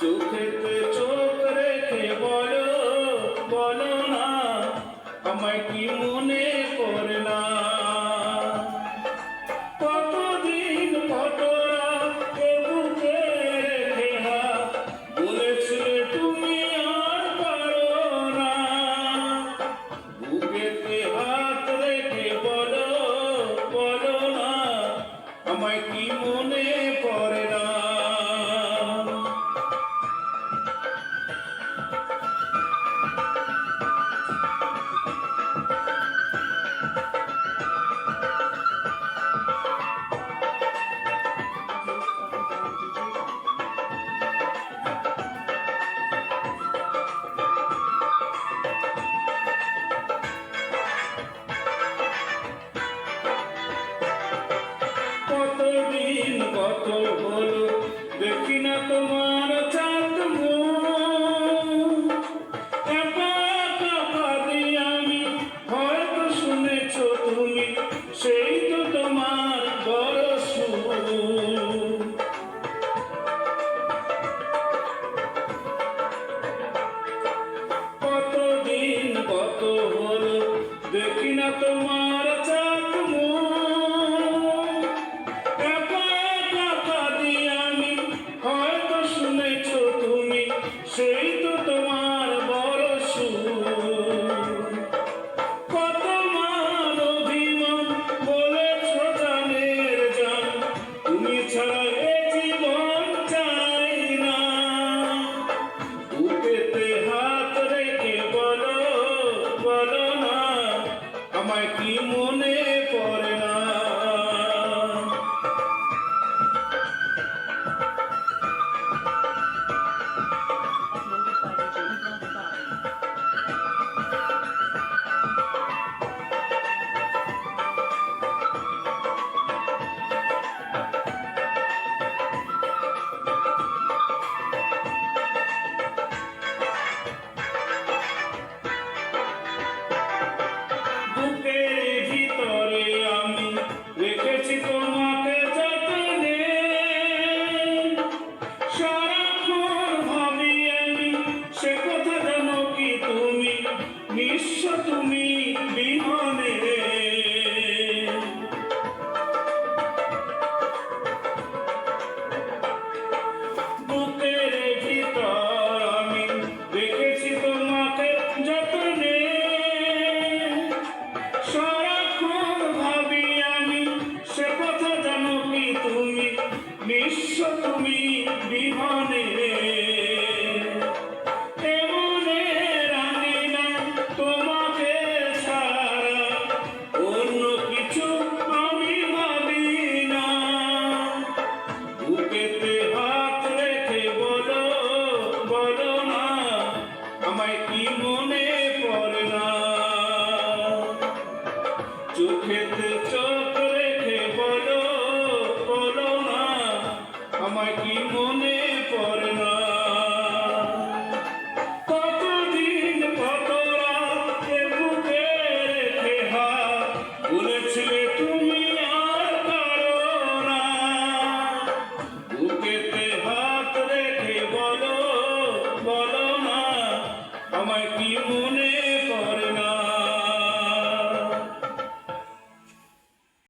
চোখেতে চোখ রেখে বলো বলো না, আমায় কি মনে করলা কতদিন কতরা কে বুকে রেখেলা বলেছিলে তুমি আর পারো না। বুকেতে হাত রেখে বলো বলো না, আমায় কি মনে করে না? এই তো তোমার বিশ্ব তুমি বিহনে। না তোমাকে অন্য কিছু আমি ভাবি না। হাত রেখে না, আমায় কি মনে না? চোখেতে আমার প্রিয় মনে